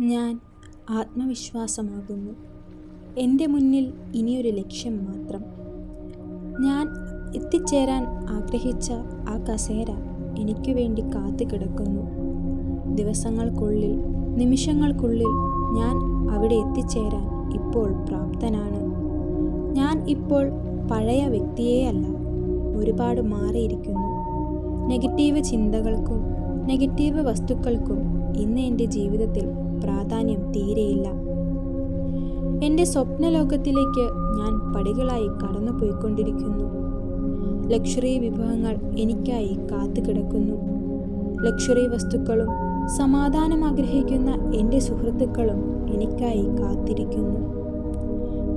ഞാൻ ആത്മവിശ്വാസമാകുന്നു. എന്റെ മുന്നിൽ ഇനിയൊരു ലക്ഷ്യം മാത്രം. ഞാൻ എത്തിച്ചേരാൻ ആഗ്രഹിച്ച ആ കസേര എനിക്ക് വേണ്ടി കാത്തു കിടക്കുന്നു. ദിവസങ്ങൾക്കുള്ളിൽ നിമിഷങ്ങൾക്കുള്ളിൽ ഞാൻ അവിടെ എത്തിച്ചേരാൻ ഇപ്പോൾ പ്രാപ്തനാണ്. ഞാൻ ഇപ്പോൾ പഴയ വ്യക്തിയെയല്ല ഒരുപാട് മാറിയിരിക്കുന്നു. നെഗറ്റീവ് ചിന്തകൾക്കും നെഗറ്റീവ് വസ്തുക്കൾക്കും ഇന്ന് എന്റെ ജീവിതത്തിൽ പ്രാധാന്യം തീരെയില്ല. എന്റെ സ്വപ്നലോകത്തിലേക്ക് ഞാൻ പടികളായി കടന്നു പോയിക്കൊണ്ടിരിക്കുന്നു ലക്ഷറി വിഭവങ്ങൾ എനിക്കായി കാത്തു കിടക്കുന്നു ലക്ഷറി വസ്തുക്കളും സമാധാനം ആഗ്രഹിക്കുന്ന എന്റെ സുഹൃത്തുക്കളും എനിക്കായി കാത്തിരിക്കുന്നു.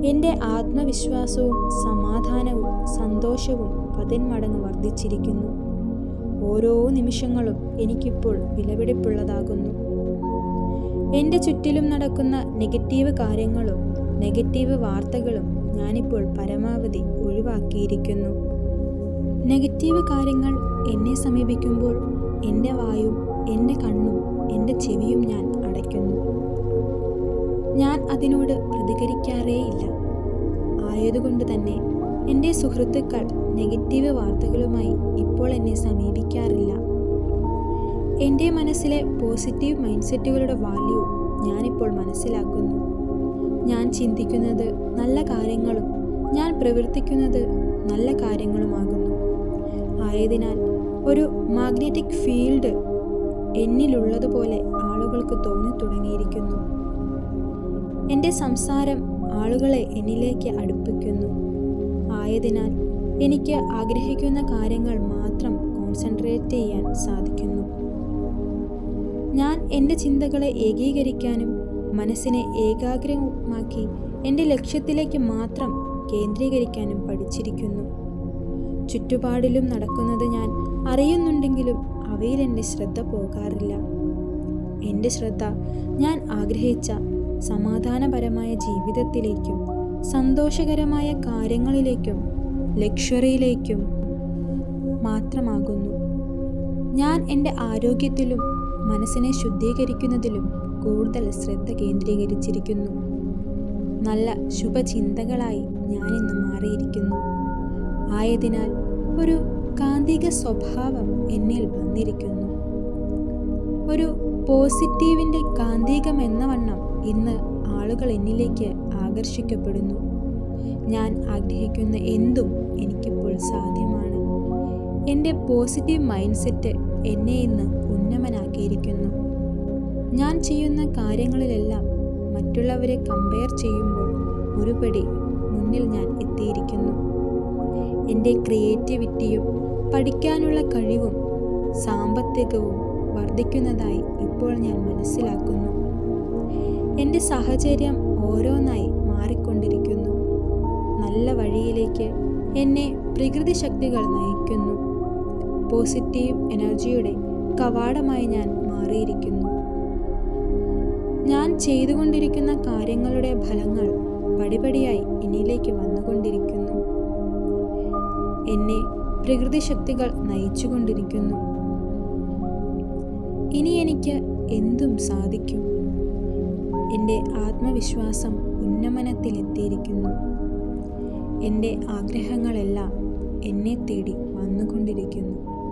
എന്റെ ആത്മവിശ്വാസവും സമാധാനവും സന്തോഷവും പതിന്മടങ്ങ് വർദ്ധിച്ചിരിക്കുന്നു. ഓരോ നിമിഷങ്ങളും എനിക്കിപ്പോൾ വിലപിടിപ്പുള്ളതാകുന്നു. എന്റെ ചുറ്റിലും നടക്കുന്ന നെഗറ്റീവ് കാര്യങ്ങളും നെഗറ്റീവ് വാർത്തകളും ഞാനിപ്പോൾ പരമാവധി ഒഴിവാക്കിയിരിക്കുന്നു. നെഗറ്റീവ് കാര്യങ്ങൾ എന്നെ സമീപിക്കുമ്പോൾ എന്റെ വായും എന്റെ കണ്ണും എന്റെ ചെവിയും ഞാൻ അടയ്ക്കുന്നു. ഞാൻ അതിനോട് പ്രതികരിക്കാറേയില്ല. ആയതുകൊണ്ട് തന്നെ എന്റെ സുഹൃത്തുക്കൾ നെഗറ്റീവ് വാർത്തകളുമായി ഇപ്പോൾ എന്നെ സമീപിക്കാറില്ല. എന്റെ മനസ്സിലെ പോസിറ്റീവ് മൈൻഡ് സെറ്റുകളുടെ വാല്യൂ ഞാനിപ്പോൾ മനസ്സിലാക്കുന്നു. ഞാൻ ചിന്തിക്കുന്നത് നല്ല കാര്യങ്ങളും ഞാൻ പ്രവർത്തിക്കുന്നത് നല്ല കാര്യങ്ങളുമാകുന്നു. ആയതിനാൽ ഒരു മാഗ്നറ്റിക് ഫീൽഡ് എന്നിലുള്ളതുപോലെ ആളുകൾക്ക് തോന്നി തുടങ്ങിയിരിക്കുന്നു എന്റെ സംസാരം ആളുകളെ എന്നിലേക്ക് അടുപ്പിക്കുന്നു. ആയതിനാൽ എനിക്ക് ആഗ്രഹിക്കുന്ന കാര്യങ്ങൾ മാത്രം കോൺസെൻട്രേറ്റ് ചെയ്യാൻ സാധിക്കുന്നു. ഞാൻ എന്റെ ചിന്തകളെ ഏകീകരിക്കാനും മനസ്സിനെ ഏകാഗ്രമാക്കി എന്റെ ലക്ഷ്യത്തിലേക്ക് മാത്രം കേന്ദ്രീകരിക്കാനും പഠിച്ചിരിക്കുന്നു. ചുറ്റുപാടിലും നടക്കുന്നത് ഞാൻ അറിയുന്നുണ്ടെങ്കിലും അവയിൽ എന്റെ ശ്രദ്ധ പോകാറില്ല. എന്റെ ശ്രദ്ധ ഞാൻ ആഗ്രഹിച്ച സമാധാനപരമായ ജീവിതത്തിലേക്കും സന്തോഷകരമായ കാര്യങ്ങളിലേക്കും ലക്ഷറിയിലേക്കും മാത്രമാകുന്നു. ഞാൻ എന്റെ ആരോഗ്യത്തിലും മനസ്സിനെ ശുദ്ധീകരിക്കുന്നതിലും കൂടുതൽ ശ്രദ്ധ കേന്ദ്രീകരിച്ചിരിക്കുന്നു. നല്ല ശുഭചിന്തകളായി ഞാനിന്ന് മാറിയിരിക്കുന്നു. ആയതിനാൽ ഒരു കാന്തിക സ്വഭാവം എന്നിൽ വന്നിരിക്കുന്നു. ഒരു പോസിറ്റീവിന്റെ കാന്തികം എന്ന വണ്ണം ഇന്ന് ആളുകൾ എന്നിലേക്ക് ആകർഷിക്കപ്പെടുന്നു. ഞാൻ ആഗ്രഹിക്കുന്ന എന്തും എനിക്കിപ്പോൾ സാധ്യമാണ്. എന്റെ പോസിറ്റീവ് മൈൻഡ് സെറ്റ് എന്നെ ഇന്ന് ഉന്നമനാക്കിയിരിക്കുന്നു ഞാൻ ചെയ്യുന്ന കാര്യങ്ങളിലെല്ലാം മറ്റുള്ളവരെ കമ്പയർ ചെയ്യുമ്പോൾ ഒരുപടി മുന്നിൽ ഞാൻ എത്തിയിരിക്കുന്നു. എന്റെ ക്രിയേറ്റിവിറ്റിയും പഠിക്കാനുള്ള കഴിവും സാമ്പത്തികവും വർദ്ധിക്കുന്നതായി ഇപ്പോൾ ഞാൻ മനസ്സിലാക്കുന്നു. എന്റെ സാഹചര്യം ഓരോന്നായി മാറിക്കൊണ്ടിരിക്കുന്നു. നല്ല വഴിയിലേക്ക് എന്നെ പ്രകൃതി ശക്തികൾ നയിക്കുന്നു. പോസിറ്റീവ് എനർജിയുടെ കവാടമായി ഞാൻ മാറിയിരിക്കുന്നു. ഞാൻ ചെയ്തുകൊണ്ടിരിക്കുന്ന കാര്യങ്ങളുടെ ഫലങ്ങൾ പടിപടിയായി എന്നിലേക്ക് വന്നുകൊണ്ടിരിക്കുന്നു. എന്നെ പ്രകൃതി ശക്തികൾ നയിച്ചുകൊണ്ടിരിക്കുന്നു. ഇനി എനിക്ക് എന്തും സാധിക്കും. എന്റെ ആത്മവിശ്വാസം ഉന്നമനത്തിലെത്തിയിരിക്കുന്നു. എന്റെ ആഗ്രഹങ്ങളെല്ലാം എന്നെ തേടി വന്നുകൊണ്ടിരിക്കുന്നു.